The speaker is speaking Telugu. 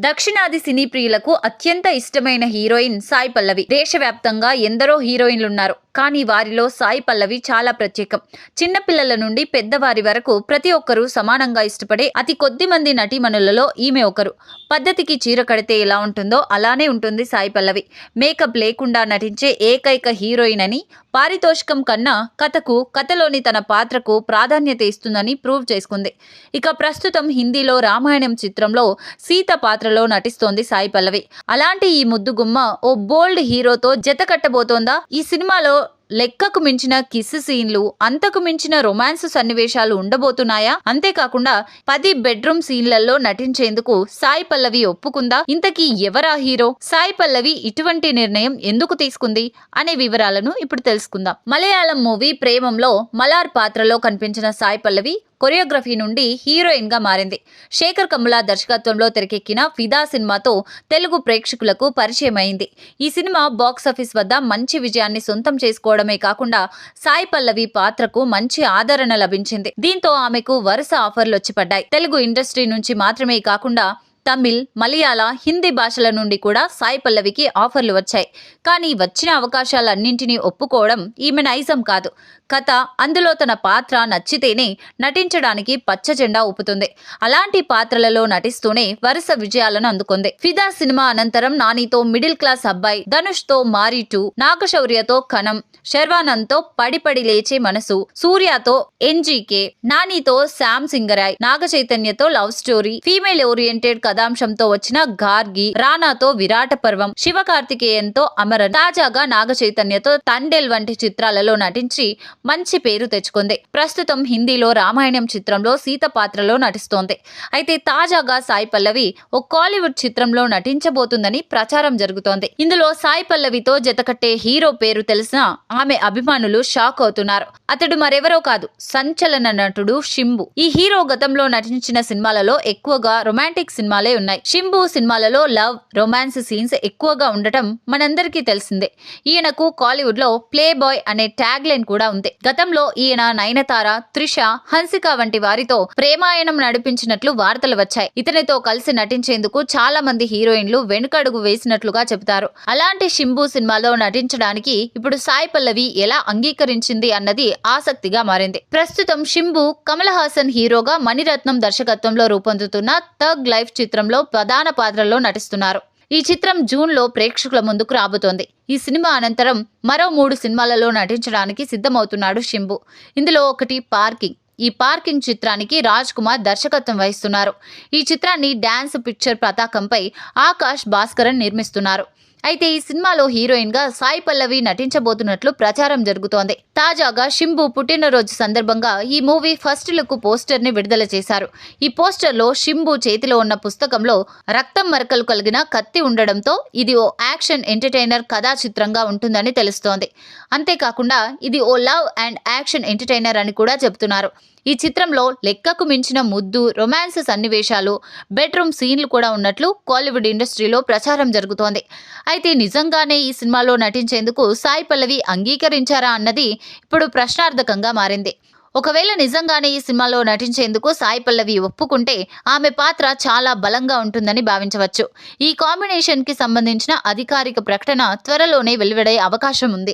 దక్షిణాది సినీ ప్రియులకు అత్యంత ఇష్టమైన హీరోయిన్ సాయి పల్లవి. దేశవ్యాప్తంగా ఎందరో హీరోయిన్లు ఉన్నారు కానీ వారిలో సాయి పల్లవి చాలా ప్రత్యేకం. చిన్నపిల్లల నుండి పెద్దవారి వరకు ప్రతి ఒక్కరూ సమానంగా ఇష్టపడే అతి కొద్ది మంది నటీమణులలో ఈమె ఒకరు. పద్ధతికి చీర కడితే ఎలా ఉంటుందో అలానే ఉంటుంది సాయి పల్లవి. మేకప్ లేకుండా నటించే ఏకైక హీరోయిన్ అని పారితోషికం కన్నా కథకు కథలోని తన పాత్రకు ప్రాధాన్యత ఇస్తుందని ప్రూవ్ చేసుకుంది. ఇక ప్రస్తుతం హిందీలో రామాయణం చిత్రంలో సీత పాత్రలో నటిస్తోంది సాయి పల్లవి. అలాంటి ఈ ముద్దుగుమ్మ ఓ బోల్డ్ హీరోతో జత కట్టబోతోందా? ఈ సినిమాలో లెక్కకు మించిన కిస్ సీన్లు అంతకు మించిన రొమాన్స్ సన్నివేశాలు ఉండబోతున్నాయా? అంతేకాకుండా పది బెడ్రూమ్ సీన్లలో నటించేందుకు సాయి పల్లవి ఒప్పుకుందా? ఇంతకీ ఎవరా హీరో? సాయి పల్లవి ఇటువంటి నిర్ణయం ఎందుకు తీసుకుంది? అనే వివరాలను ఇప్పుడు తెలుసుకుందాం. మలయాళం మూవీ ప్రేమంలో మలార్ పాత్రలో కనిపించిన సాయి పల్లవి కొరియోగ్రఫీ నుండి హీరోయిన్గా మారింది. శేఖర్ కమ్ముల దర్శకత్వంలో తెరకెక్కిన ఫిదా సినిమాతో తెలుగు ప్రేక్షకులకు పరిచయం అయింది ఈ సినిమా బాక్సాఫీస్ వద్ద మంచి విజయాన్ని సొంతం చేసుకోవడమే కాకుండా సాయి పల్లవి పాత్రకు మంచి ఆదరణ లభించింది. దీంతో ఆమెకు వరుస ఆఫర్లు వచ్చి పడ్డాయి. తెలుగు ఇండస్ట్రీ నుంచి మాత్రమే కాకుండా తమిళ్ మలయాళ హిందీ భాషల నుండి కూడా సాయి పల్లవికి ఆఫర్లు వచ్చాయి. కానీ వచ్చిన అవకాశాలన్నింటినీ ఒప్పుకోవడం ఈమె నైజం కాదు. కథ అందులో తన పాత్ర నచ్చితేనే నటించడానికి పచ్చ జెండా ఊపుతుంది. అలాంటి పాత్రలలో నటిస్తూనే వరుస విజయాలను అందుకుంది. ఫిదా సినిమా అనంతరం నానితో మిడిల్ క్లాస్ అబ్బాయి ధనుష్తో మారి టూ నాగశౌర్యతో కణం శర్వానంద్తో పడిపడి లేచే మనసు సూర్యతో ఎన్జీకే నానితో శామ్ సింగరాయ్ నాగ చైతన్యతో లవ్ స్టోరీ ఫీమేల్ ఓరియంటెడ్ కథాంశంతో వచ్చిన గార్గి రానాతో విరాట పర్వం శివ కార్తికేయంతో అమరన్ తాజాగా నాగ చైతన్యతో తండెల్ వంటి చిత్రాలలో నటించి మంచి పేరు తెచ్చుకుంది. ప్రస్తుతం హిందీలో రామాయణం చిత్రంలో సీత పాత్రలో నటిస్తోంది. అయితే తాజాగా సాయి పల్లవి ఓ కాలీవుడ్ చిత్రంలో నటించబోతుందని ప్రచారం జరుగుతోంది. ఇందులో సాయి పల్లవితో జతకట్టే హీరో పేరు తెలిసిన ఆమె అభిమానులు షాక్ అవుతున్నారు. అతడు మరెవరో కాదు సంచలన నటుడు షింబు. ఈ హీరో గతంలో నటించిన సినిమాలలో ఎక్కువగా రొమాంటిక్ సినిమాలు ఉన్నాయి. షింబు సినిమాలలో లవ్ రొమాన్స్ సీన్స్ ఎక్కువగా ఉండటం మనందరికీ తెలిసిందే. ఈయనకు కాలీవుడ్లో ప్లే బాయ్ అనే ట్యాగ్ లైన్ కూడా ఉంది. గతంలో ఈయన నయనతార త్రిష హన్సిక వంటి వారితో ప్రేమాయణం నడిపించినట్లు వార్తలు వచ్చాయి. ఇతనితో కలిసి నటించేందుకు చాలా మంది హీరోయిన్లు వెనుకడుగు వేసినట్లుగా చెబుతారు. అలాంటి షింబు సినిమాలో నటించడానికి ఇప్పుడు సాయి పల్లవి ఎలా అంగీకరించింది అన్నది ఆసక్తిగా మారింది. ప్రస్తుతం షింబు కమల్ హాసన్ హీరోగా మణిరత్నం దర్శకత్వంలో రూపొందుతున్న థగ్ లైఫ్ చిత్రం చిత్రంలో ప్రధాన పాత్రలో నటిస్తున్నారు. ఈ చిత్రం జూన్లో ప్రేక్షకుల ముందుకు రాబోతోంది. ఈ సినిమా అనంతరం మరో మూడు సినిమాలలో నటించడానికి సిద్ధమవుతున్నాడు షింబు ఇందులో ఒకటి పార్కింగ్. ఈ పార్కింగ్ చిత్రానికి రాజ్ కుమార్ దర్శకత్వం వహిస్తున్నారు. ఈ చిత్రాన్ని డాన్స్ పిక్చర్ పతాకంపై ఆకాష్ భాస్కరన్ నిర్మిస్తున్నారు. అయితే ఈ సినిమాలో హీరోయిన్గా సాయి పల్లవి నటించబోతున్నట్లు ప్రచారం జరుగుతోంది. తాజాగా షింబు పుట్టినరోజు సందర్భంగా ఈ మూవీ ఫస్ట్ లుక్ పోస్టర్ని విడుదల చేశారు. ఈ పోస్టర్లో షింబు చేతిలో ఉన్న పుస్తకంలో రక్తం మరకలు కలిగిన కత్తి ఉండడంతో ఇది ఓ యాక్షన్ ఎంటర్టైనర్ కథా చిత్రంగా ఉంటుందని తెలుస్తోంది. అంతేకాకుండా ఇది ఓ లవ్ అండ్ యాక్షన్ ఎంటర్టైనర్ అని కూడా చెబుతున్నారు. ఈ చిత్రంలో లెక్కకు మించిన ముద్దు రొమాన్స్ సన్నివేశాలు బెడ్రూమ్ సీన్లు కూడా ఉన్నట్లు కాలీవుడ్ ఇండస్ట్రీలో ప్రచారం జరుగుతోంది. అయితే నిజంగానే ఈ సినిమాలో నటించేందుకు సాయి పల్లవి అంగీకరించారా అన్నది ఇప్పుడు ప్రశ్నార్థకంగా మారింది. ఒకవేళ నిజంగానే ఈ సినిమాలో నటించేందుకు సాయి పల్లవి ఒప్పుకుంటే ఆమె పాత్ర చాలా బలంగా ఉంటుందని భావించవచ్చు. ఈ కాంబినేషన్కి సంబంధించిన అధికారిక ప్రకటన త్వరలోనే వెలువడే అవకాశం ఉంది.